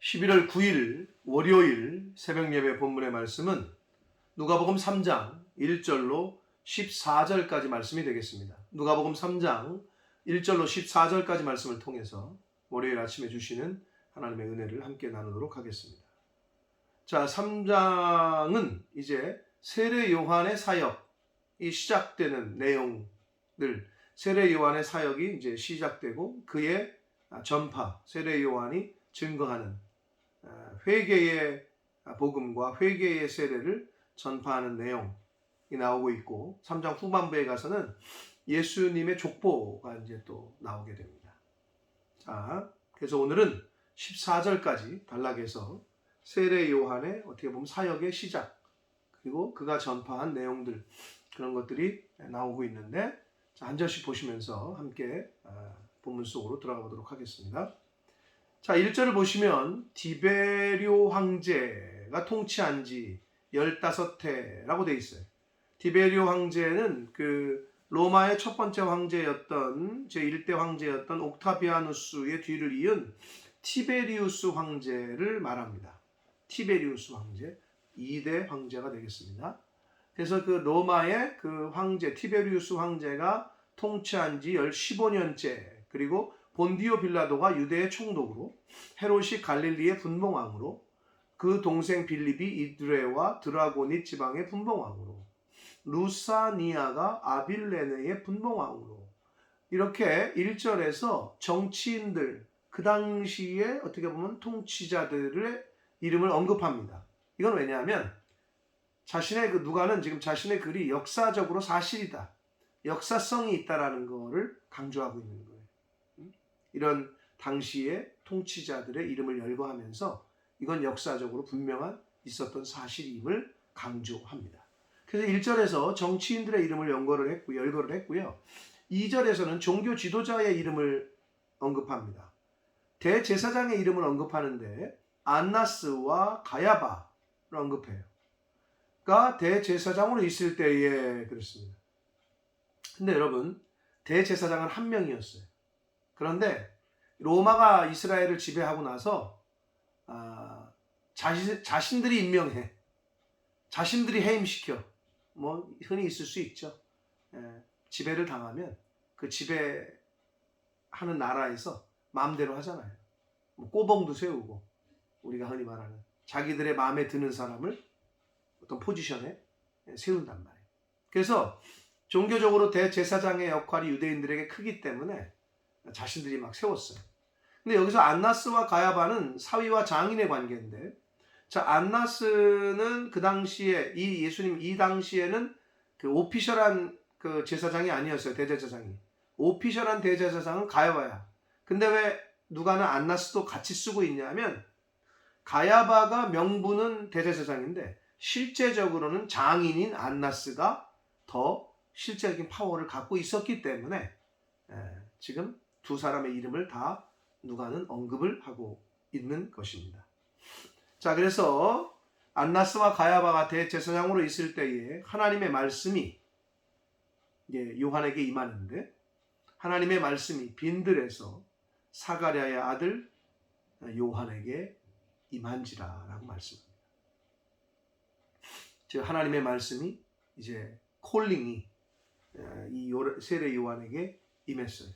11월 9일 월요일 새벽 예배 본문의 말씀은 누가복음 3장 1절로 14절까지 말씀이 되겠습니다. 누가복음 3장 1절로 14절까지 말씀을 통해서 월요일 아침에 주시는 하나님의 은혜를 함께 나누도록 하겠습니다. 자, 3장은 이제 세례 요한의 사역이 시작되는 내용들, 세례 요한의 사역이 이제 시작되고 그의 전파, 세례 요한이 증거하는 아, 회개의 복음과 회개의 세례를 전파하는 내용이 나오고 있고 3장 후반부에 가서는 예수님의 족보가 이제 또 나오게 됩니다. 자, 그래서 오늘은 14절까지 단락해서 세례 요한의 어떻게 보면 사역의 시작 그리고 그가 전파한 내용들 그런 것들이 나오고 있는데 자, 한 절씩 보시면서 함께 아, 본문 속으로 들어가 보도록 하겠습니다. 자, 1절을 보시면 디베리오 황제가 통치한 지 15해라고 돼 있어요. 디베리오 황제는 그 로마의 첫 번째 황제였던 제1대 황제였던 옥타비아누스의 뒤를 이은 티베리우스 황제를 말합니다. 티베리우스 황제 2대 황제가 되겠습니다. 그래서 그 로마의 그 황제 티베리우스 황제가 통치한 지 15년째 그리고 본디오 빌라도가 유대의 총독으로 헤롯이 갈릴리의 분봉왕으로 그 동생 빌립이 이드레와 드라고니 지방의 분봉왕으로 루사니아가 아빌레네의 분봉왕으로 이렇게 1절에서 정치인들 그 당시에 어떻게 보면 통치자들의 이름을 언급합니다. 이건 왜냐하면 자신의 그 누가는 지금 자신의 글이 역사적으로 사실이다. 역사성이 있다라는 거를 강조하고 있는 거예요. 이런 당시의 통치자들의 이름을 열거하면서 이건 역사적으로 분명한 있었던 사실임을 강조합니다. 그래서 1절에서 정치인들의 이름을 연거를 했고 열거를 했고요. 2절에서는 종교 지도자의 이름을 언급합니다. 대제사장의 이름을 언급하는데 안나스와 가야바를 언급해요. 가 대제사장으로 있을 때에 그렇습니다. 근데 여러분 대제사장은 한 명이었어요. 그런데 로마가 이스라엘을 지배하고 나서 아, 자신, 자신들이 임명해 자신들이 해임시켜 뭐 흔히 있을 수 있죠. 예, 지배를 당하면 그 지배하는 나라에서 마음대로 하잖아요. 뭐 꼬봉도 세우고 우리가 흔히 말하는 자기들의 마음에 드는 사람을 어떤 포지션에 세운단 말이에요. 그래서 종교적으로 대제사장의 역할이 유대인들에게 크기 때문에 자신들이 막 세웠어요. 근데 여기서 안나스와 가야바는 사위와 장인의 관계인데 자 안나스는 그 당시에 이 예수님 이 당시에는 그 오피셜한 그 제사장이 아니었어요 대제사장이 오피셜한 대제사장은 가야바야. 근데 왜 누가는 안나스도 같이 쓰고 있냐면 가야바가 명분은 대제사장인데 실제적으로는 장인인 안나스가 더 실제적인 파워를 갖고 있었기 때문에 지금 두 사람의 이름을 다 누가는 언급을 하고 있는 것입니다. 자, 그래서 안나스와 가야바가 대제사장으로 있을 때에 하나님의 말씀이 예, 요한에게 임하는데 하나님의 말씀이 빈들에서 사가랴의 아들 요한에게 임한지라라고 말씀합니다. 즉 하나님의 말씀이 이제 콜링이 이 세례 요한에게 임했어요.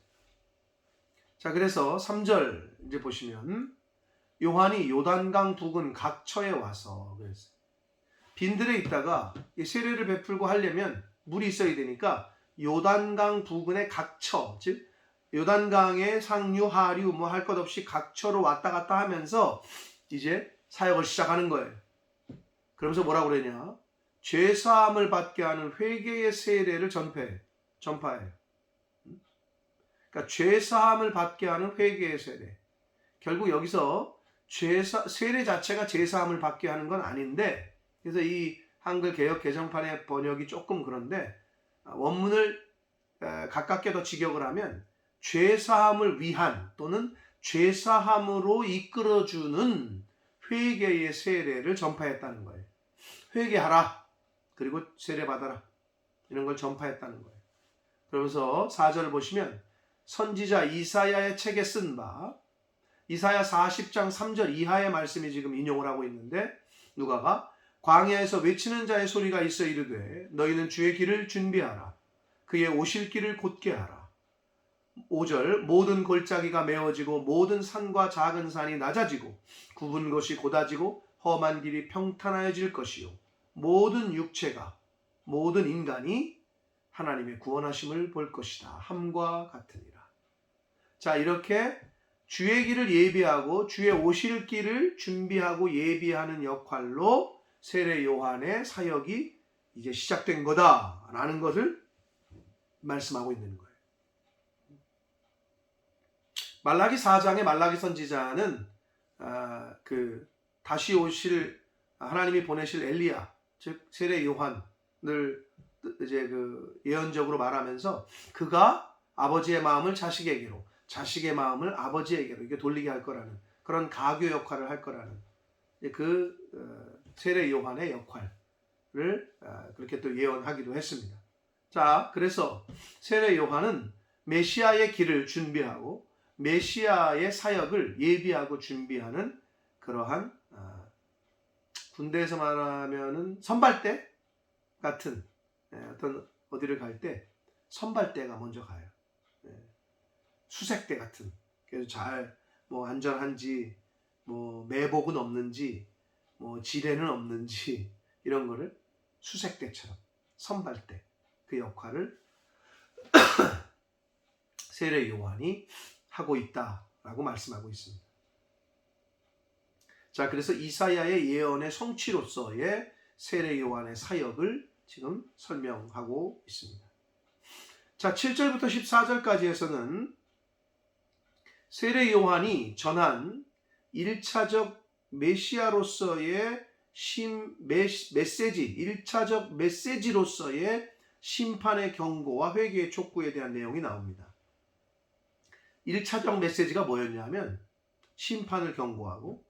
자, 그래서 3절 이제 보시면 요한이 요단강 부근 각처에 와서 그랬어요. 빈들에 있다가 세례를 베풀고 하려면 물이 있어야 되니까 요단강 부근의 각처, 즉 요단강의 상류, 하류 뭐 할 것 없이 각처로 왔다 갔다 하면서 이제 사역을 시작하는 거예요. 그러면서 뭐라고 그러냐? 죄 사함을 받게 하는 회개의 세례를 전파해. 전파해요. 그러니까 죄 사함을 받게 하는 회개의 세례. 결국 여기서 죄 세례 자체가 죄 사함을 받게 하는 건 아닌데 그래서 이 한글 개혁 개정판의 번역이 조금 그런데 원문을 가깝게 더 직역을 하면 죄 사함을 위한 또는 죄 사함으로 이끌어주는 회개의 세례를 전파했다는 거예요. 회개하라. 그리고 세례 받아라. 이런 걸 전파했다는 거예요. 그러면서 4절을 보시면 선지자 이사야의 책에 쓴 바 이사야 40장 3절 이하의 말씀이 지금 인용을 하고 있는데 누가가 광야에서 외치는 자의 소리가 있어 이르되 너희는 주의 길을 준비하라. 그의 오실 길을 곧게 하라. 5절 모든 골짜기가 메어지고 모든 산과 작은 산이 낮아지고 굽은 것이 곧아지고 험한 길이 평탄하여질 것이요. 모든 육체가 모든 인간이 하나님의 구원하심을 볼 것이다. 함과 같으니라 자 이렇게 주의 길을 예비하고 주의 오실 길을 준비하고 예비하는 역할로 세례 요한의 사역이 이제 시작된 거다라는 것을 말씀하고 있는 거예요. 말라기 4장의 말라기 선지자는 아, 그 다시 오실 하나님이 보내실 엘리야 즉 세례 요한을 이제 그 예언적으로 말하면서 그가 아버지의 마음을 자식에게로 자식의 마음을 아버지에게로 이게 돌리게 할 거라는 그런 가교 역할을 할 거라는 그 어, 세례 요한의 역할을 어, 그렇게 또 예언하기도 했습니다. 자, 그래서 세례 요한은 메시아의 길을 준비하고 메시아의 사역을 예비하고 준비하는 그러한 어, 군대에서 말하면은 선발대 같은 예, 어떤 어디를 갈 때 선발대가 먼저 가요. 예, 수색대 같은 그래서 잘 뭐 안전한지 뭐 매복은 없는지 뭐 지뢰는 없는지 이런 거를 수색대처럼 선발대 그 역할을 세례 요한이 하고 있다라고 말씀하고 있습니다. 자, 그래서 이사야의 예언의 성취로서의 세례 요한의 사역을 지금 설명하고 있습니다. 자, 7절부터 14절까지에서는 세례 요한이 전한 1차적 메시아로서의 심, 메, 메시지, 1차적 메시지로서의 심판의 경고와 회개의 촉구에 대한 내용이 나옵니다. 1차적 메시지가 뭐였냐면 심판을 경고하고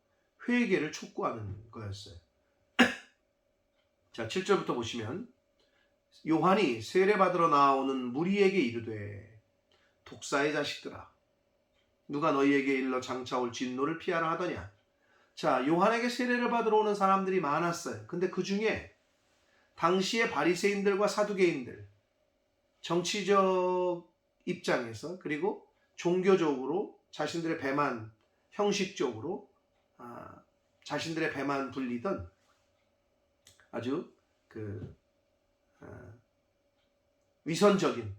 회개를 촉구하는 거였어요. 자, 7절부터 보시면 요한이 세례받으러 나오는 무리에게 이르되 독사의 자식들아 누가 너희에게 일러 장차올 진노를 피하라 하더냐? 자 요한에게 세례를 받으러 오는 사람들이 많았어요. 근데 그 중에 당시의 바리새인들과 사두개인들 정치적 입장에서 그리고 종교적으로 자신들의 배만 형식적으로 아, 자신들의 배만 불리던 아주 그 아, 위선적인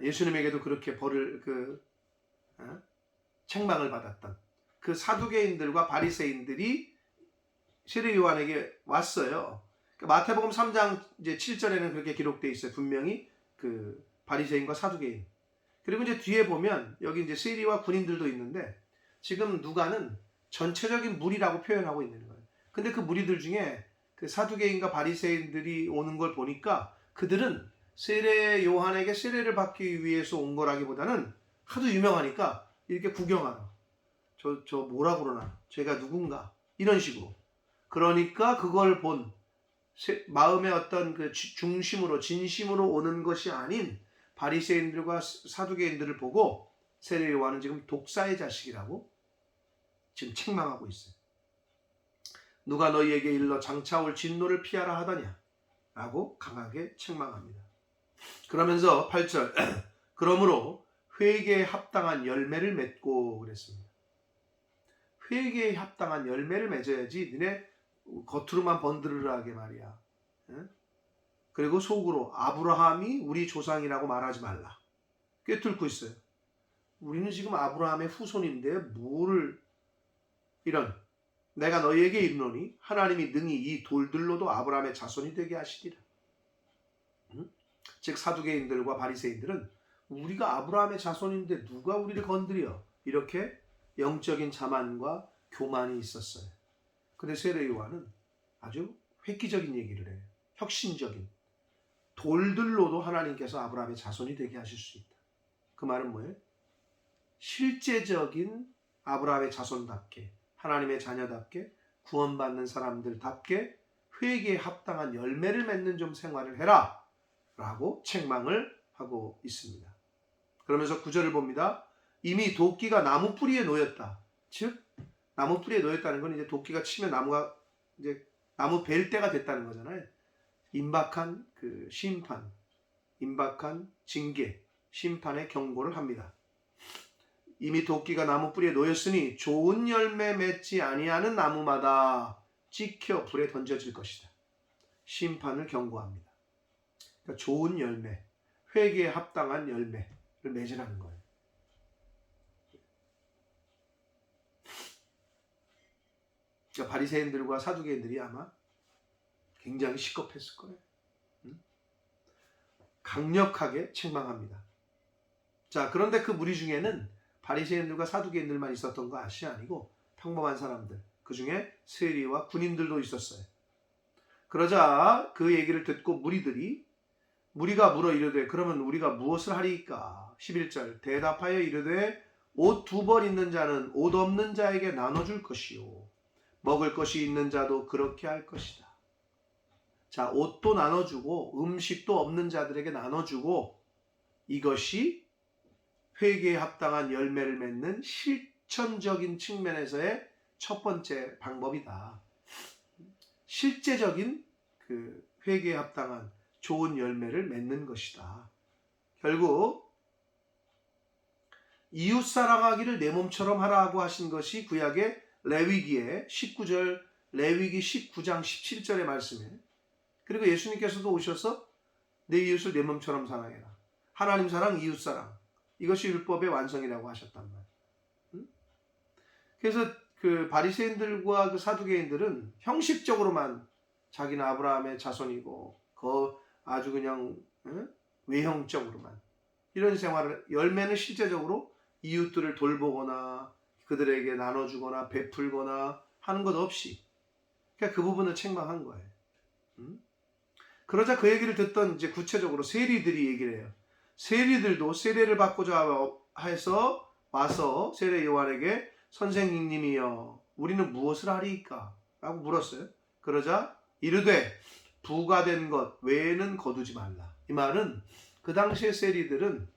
예수님에게도 그렇게 벌을 그 아, 책망을 받았던 그 사두개인들과 바리새인들이 세례 요한에게 왔어요. 그 마태복음 3장 이제 7절에는 그렇게 기록되어 있어요. 분명히 그 바리새인과 사두개인. 그리고 이제 뒤에 보면 여기 이제 세리와 군인들도 있는데 지금 누가는 전체적인 무리라고 표현하고 있는 거예요. 근데 그 무리들 중에 그 사두개인과 바리새인들이 오는 걸 보니까 그들은 세례 요한에게 세례를 받기 위해서 온 거라기보다는 하도 유명하니까 이렇게 구경하러 저, 저 뭐라 그러나 제가 누군가 이런 식으로 그러니까 그걸 본 세- 마음의 어떤 그 지- 중심으로 진심으로 오는 것이 아닌 바리새인들과 사두개인들을 보고 세례 요한은 지금 독사의 자식이라고 지금 책망하고 있어요. 누가 너희에게 일러 장차 올 진노를 피하라 하더냐 라고 강하게 책망합니다. 그러면서 8절 그러므로 회개에 합당한 열매를 맺고 그랬습니다. 회개에 합당한 열매를 맺어야지 니네 겉으로만 번드르르하게 말이야. 응? 그리고 속으로 아브라함이 우리 조상이라고 말하지 말라. 꿰뚫고 있어요. 우리는 지금 아브라함의 후손인데 뭐를 이런 내가 너희에게 이르노니 하나님이 능히 이 돌들로도 아브라함의 자손이 되게 하시리라. 응? 즉 사두개인들과 바리새인들은 우리가 아브라함의 자손인데 누가 우리를 건드려? 이렇게 영적인 자만과 교만이 있었어요. 근데 세례 요한은 아주 획기적인 얘기를 해요. 혁신적인. 돌들로도 하나님께서 아브라함의 자손이 되게 하실 수 있다. 그 말은 뭐예요? 실제적인 아브라함의 자손답게 하나님의 자녀답게 구원받는 사람들답게 회개에 합당한 열매를 맺는 좀 생활을 해라 라고 책망을 하고 있습니다. 그러면서 구절을 봅니다. 이미 도끼가 나무 뿌리에 놓였다. 즉 나무 뿌리에 놓였다는 건 이제 도끼가 치면 나무가 이제 나무 벨 때가 됐다는 거잖아요. 임박한 그 심판, 임박한 징계, 심판의 경고를 합니다. 이미 도끼가 나무 뿌리에 놓였으니 좋은 열매 맺지 아니하는 나무마다 찍혀 불에 던져질 것이다. 심판을 경고합니다. 그러니까 좋은 열매, 회개에 합당한 열매 를 맺으라는 거예요. 그러니까 바리새인들과 사두개인들이 아마 굉장히 시겁했을 거예요. 응? 강력하게 책망합니다. 자, 그런데 그 무리 중에는 바리새인들과 사두개인들만 있었던 것이 아니고 평범한 사람들, 그 중에 세리와 군인들도 있었어요. 그러자 그 얘기를 듣고 무리들이 무리가 물어 이르되 그러면 우리가 무엇을 하리까? 11절 대답하여 이르되 옷 두 벌 있는 자는 옷 없는 자에게 나눠줄 것이요 먹을 것이 있는 자도 그렇게 할 것이다. 자, 옷도 나눠주고 음식도 없는 자들에게 나눠주고 이것이 회개에 합당한 열매를 맺는 실천적인 측면에서의 첫 번째 방법이다. 실제적인 그 회개에 합당한 좋은 열매를 맺는 것이다. 결국 이웃 사랑하기를 내 몸처럼 하라고 하신 것이 구약의 레위기의 19절 레위기 19장 17절의 말씀에 그리고 예수님께서도 오셔서 내 이웃을 내 몸처럼 사랑해라. 하나님 사랑, 이웃 사랑. 이것이 율법의 완성이라고 하셨단 말이에요. 응? 그래서 그 바리새인들과 그 사두개인들은 형식적으로만 자기는 아브라함의 자손이고 그 아주 그냥 응? 외형적으로만 이런 생활을 열매는 실제적으로 이웃들을 돌보거나 그들에게 나눠주거나 베풀거나 하는 것 없이 그러니까 그 부분을 책망한 거예요. 응? 그러자 그 얘기를 듣던 이제 구체적으로 세리들이 얘기를 해요. 세리들도 세례를 받고자 해서 와서 세례 요한에게 선생님이여 우리는 무엇을 하리이까? 라고 물었어요. 그러자 이르되 부가 된 것 외에는 거두지 말라. 이 말은 그 당시의 세리들은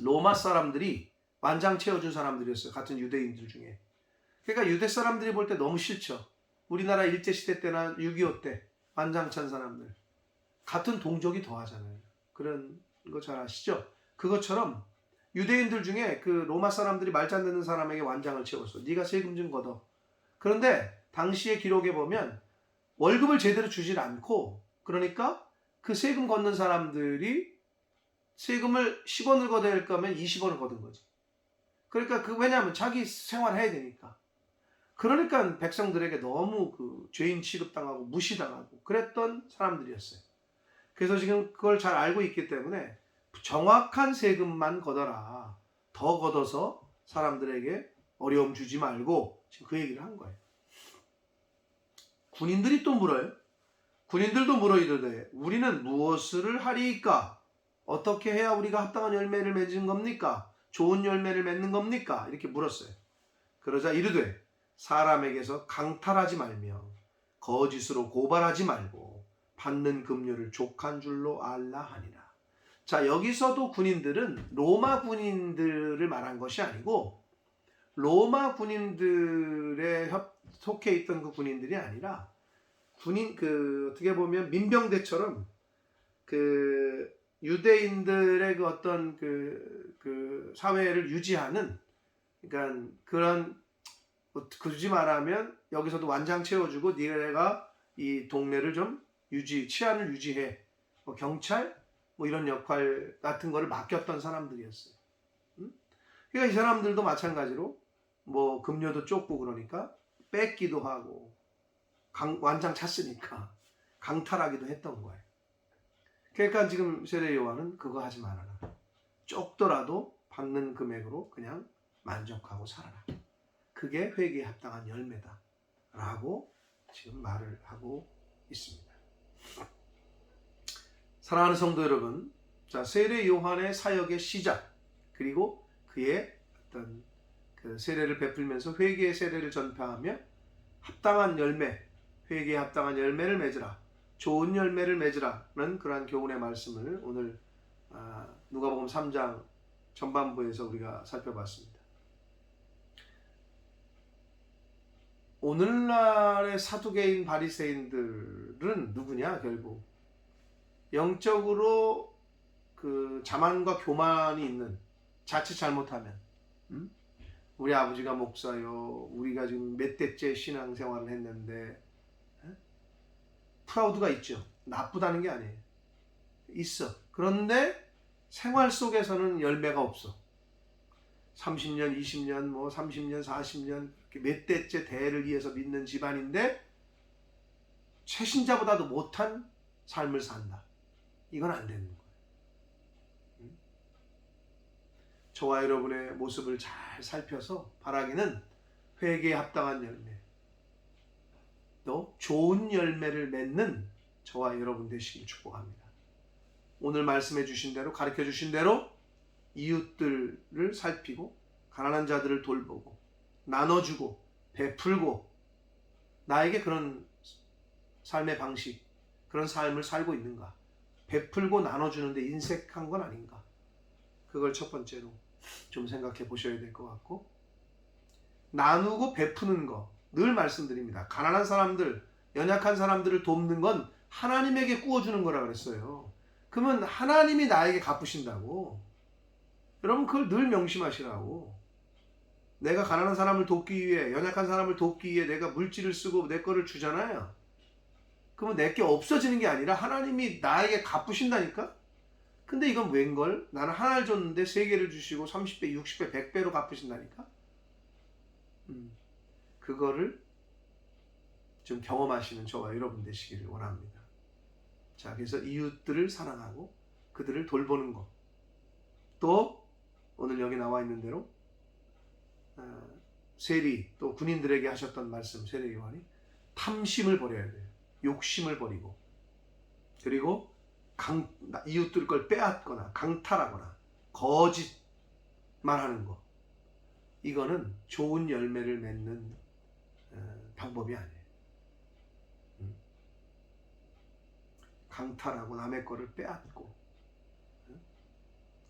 로마 사람들이 완장 채워준 사람들이었어요. 같은 유대인들 중에. 그러니까 유대 사람들이 볼 때 너무 싫죠. 우리나라 일제시대 때나 6.25 때 완장 찬 사람들. 같은 동족이 더하잖아요. 그런 거 잘 아시죠? 그것처럼 유대인들 중에 그 로마 사람들이 말 잘 듣는 사람에게 완장을 채웠어. 네가 세금 좀 걷어. 그런데 당시의 기록에 보면 월급을 제대로 주질 않고 그러니까 그 세금 걷는 사람들이 세금을 10원을 걷어야 할 거면 20원을 걷은 거지. 그러니까 그 왜냐하면 자기 생활해야 되니까. 그러니까 백성들에게 너무 그 죄인 취급당하고 무시당하고 그랬던 사람들이었어요. 그래서 지금 그걸 잘 알고 있기 때문에 정확한 세금만 걷어라. 더 걷어서 사람들에게 어려움 주지 말고 지금 그 얘기를 한 거예요. 군인들이 또 물어요. 군인들도 물어 이르되 우리는 무엇을 하리이까? 어떻게 해야 우리가 합당한 열매를 맺은 겁니까? 좋은 열매를 맺는 겁니까? 이렇게 물었어요. 그러자 이르되 사람에게서 강탈하지 말며 거짓으로 고발하지 말고 받는 급료를 족한 줄로 알라 하니라. 자, 여기서도 군인들은 로마 군인들을 말한 것이 아니고 로마 군인들의 협, 속해 있던 그 군인들이 아니라 군인 그 어떻게 보면 민병대처럼 그 유대인들의 그 어떤 그, 그 사회를 유지하는 그러니까 그런 뭐 굳이 말하면 여기서도 완장 채워주고 네가 이 동네를 좀 유지 치안을 유지해 뭐 경찰 뭐 이런 역할 같은 거를 맡겼던 사람들이었어요. 응? 그러니까 이 사람들도 마찬가지로 뭐 급료도 쫓고 그러니까 뺏기도 하고 강, 완장 찼으니까 강탈하기도 했던 거예요. 그러니까 지금 세례 요한은 그거 하지 말아라. 쫓더라도 받는 금액으로 그냥 만족하고 살아라. 그게 회개에 합당한 열매다. 라고 지금 말을 하고 있습니다. 사랑하는 성도 여러분, 자 세례 요한의 사역의 시작 그리고 그의 어떤 그 세례를 베풀면서 회개의 세례를 전파하며 합당한 열매, 회개에 합당한 열매를 맺으라, 좋은 열매를 맺으라는 그러한 교훈의 말씀을 오늘 아, 누가복음 3장 전반부에서 우리가 살펴봤습니다. 오늘날의 사두개인 바리새인들은 누구냐 결국 영적으로 그 자만과 교만이 있는 자칫 잘못하면 음? 우리 아버지가 목사요. 우리가 지금 몇 대째 신앙생활을 했는데 에? 프라우드가 있죠. 나쁘다는 게 아니에요. 있어. 그런데 생활 속에서는 열매가 없어. 30년 20년 뭐 30년 40년 이렇게 몇 대째 대를 이어서 믿는 집안인데 최신자보다도 못한 삶을 산다. 이건 안거예요 음? 저와 여러분의 모습을 잘 살펴서 바라기는 회개에 합당한 열매, 또 좋은 열매를 맺는 저와 여러분 되시길 축복합니다. 오늘 말씀해 주신 대로 가르쳐 주신 대로 이웃들을 살피고 가난한 자들을 돌보고 나눠주고 베풀고 나에게 그런 삶의 방식 그런 삶을 살고 있는가 베풀고 나눠주는데 인색한 건 아닌가 그걸 첫 번째로 좀 생각해 보셔야 될 것 같고 나누고 베푸는 거 늘 말씀드립니다. 가난한 사람들, 연약한 사람들을 돕는 건 하나님에게 구워주는 거라 그랬어요. 그러면 하나님이 나에게 갚으신다고. 여러분 그걸 늘 명심하시라고. 내가 가난한 사람을 돕기 위해, 연약한 사람을 돕기 위해 내가 물질을 쓰고 내 거를 주잖아요. 그러면 내게 없어지는 게 아니라 하나님이 나에게 갚으신다니까? 근데 이건 웬걸? 나는 하나를 줬는데 세 개를 주시고 30배, 60배, 100배로 갚으신다니까? 음, 그거를 좀 경험하시는 저와 여러분 되시기를 원합니다. 자, 그래서 이웃들을 사랑하고 그들을 돌보는 것. 또 오늘 여기 나와 있는 대로 어, 세리 또 군인들에게 하셨던 말씀 세례 요한이 탐심을 버려야 돼요. 욕심을 버리고 그리고 강, 이웃들 걸 빼앗거나 강탈하거나 거짓만 하는 거 이거는 좋은 열매를 맺는 어, 방법이 아니에요. 음. 강탈하고 남의 거를 빼앗고 음.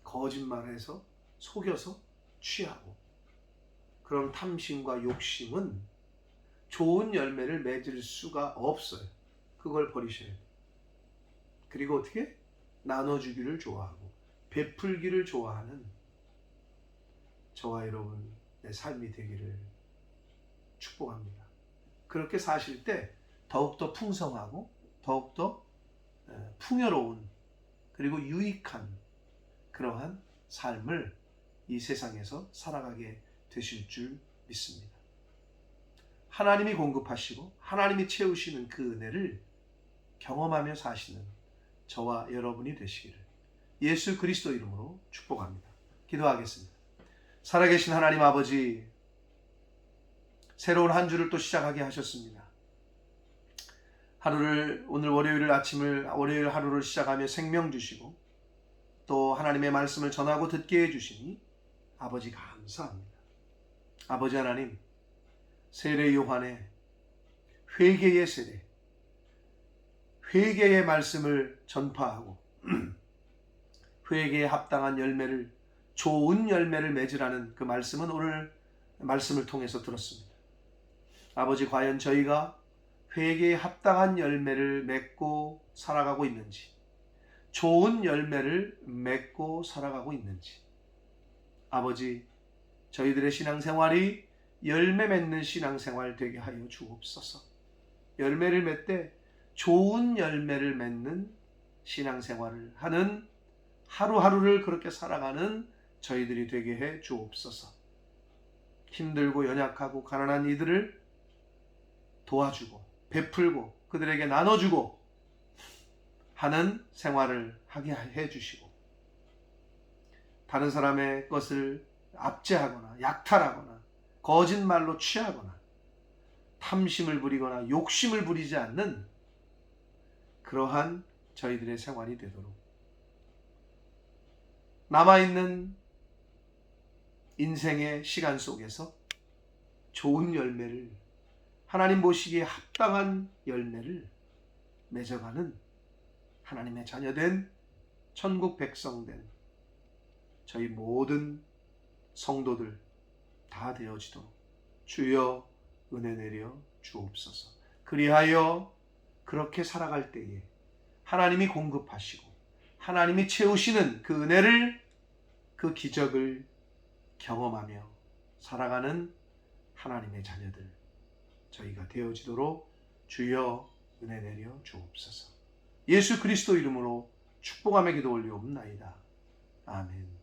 거짓말해서 속여서 취하고 그런 탐심과 욕심은 좋은 열매를 맺을 수가 없어요. 그걸 버리셔야 돼요. 그리고 어떻게 나눠주기를 좋아하고 베풀기를 좋아하는 저와 여러분 의 삶이 되기를 축복합니다. 그렇게 사실 때 더욱더 풍성하고 더욱더 풍요로운 그리고 유익한 그러한 삶을 이 세상에서 살아가게 되실 줄 믿습니다. 하나님이 공급하시고 하나님이 채우시는 그 은혜를 경험하며 사시는 저와 여러분이 되시기를 예수 그리스도 이름으로 축복합니다. 기도하겠습니다. 살아계신 하나님 아버지, 새로운 한 주를 또 시작하게 하셨습니다. 하루를 오늘 월요일 아침을 월요일 하루를 시작하며 생명 주시고 또 하나님의 말씀을 전하고 듣게 해 주시니 아버지 감사합니다. 아버지 하나님 세례 요한의 회개의 세례 회개의 말씀을 전파하고 회개에 합당한 열매를 좋은 열매를 맺으라는 그 말씀은 오늘 말씀을 통해서 들었습니다. 아버지 과연 저희가 회개에 합당한 열매를 맺고 살아가고 있는지 좋은 열매를 맺고 살아가고 있는지 아버지 저희들의 신앙생활이 열매 맺는 신앙생활 되게 하여 주옵소서. 열매를 맺되 좋은 열매를 맺는 신앙생활을 하는 하루하루를 그렇게 살아가는 저희들이 되게 해 주옵소서. 힘들고 연약하고 가난한 이들을 도와주고 베풀고 그들에게 나눠주고 하는 생활을 하게 해 주시고 다른 사람의 것을 압제하거나 약탈하거나 거짓말로 취하거나 탐심을 부리거나 욕심을 부리지 않는 그러한 저희들의 생활이 되도록 남아있는 인생의 시간 속에서 좋은 열매를 하나님 보시기에 합당한 열매를 맺어가는 하나님의 자녀된 천국 백성된 저희 모든 성도들 다 되어지도록 주여 은혜 내려 주옵소서. 그리하여 그렇게 살아갈 때에 하나님이 공급하시고 하나님이 채우시는 그 은혜를 그 기적을 경험하며 살아가는 하나님의 자녀들 저희가 되어지도록 주여 은혜 내려 주옵소서. 예수 그리스도 이름으로 축복하며 기도 올리옵나이다. 아멘.